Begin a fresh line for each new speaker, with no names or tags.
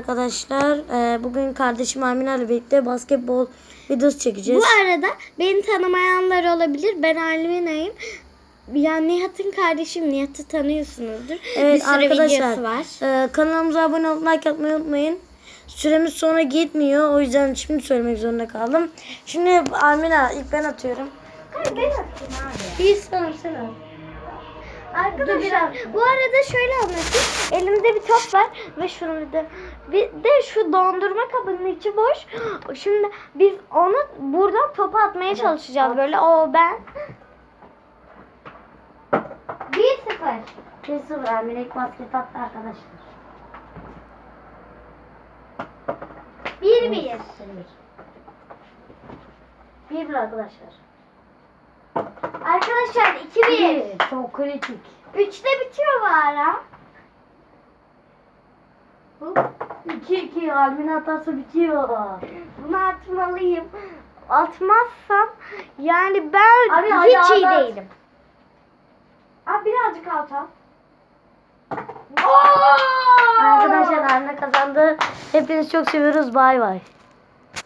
arkadaşlar. Ee, bugün kardeşim Amina ile birlikte basketbol videosu çekeceğiz.
Bu arada beni tanımayanlar olabilir. Ben Alvina'yım. Yani Nihat'ın kardeşim. Nihat'ı tanıyorsunuzdur.
Evet
bir sürü
arkadaşlar
videosu var.
e, kanalımıza abone olup like atmayı unutmayın. Süremiz sonra gitmiyor. O yüzden şimdi söylemek zorunda kaldım. Şimdi Amina ilk ben atıyorum.
Ben atayım abi.
İyi sanırım sen at.
Arkadaşlar bu arada şöyle anlatayım. Elimde bir top var ve şurada bir de şu dondurma kabının içi boş. Şimdi biz onu buradan topu atmaya çalışacağız böyle. O ben 1-0.
1-0 Amina ilk basket attı arkadaşlar.
1-1.
1-1 arkadaşlar.
Arkadaşlar 2-1.
Çok kritik.
3'te bitiyor bu ara.
2-2 Almina atarsa bitiyor.
Bunu atmalıyım. Atmazsam yani ben
Abi, hadi
hiç iyi
at.
değilim.
Abi birazcık alta. Arkadaşlar Arna kazandı. Hepinizi çok seviyoruz. Bay bay.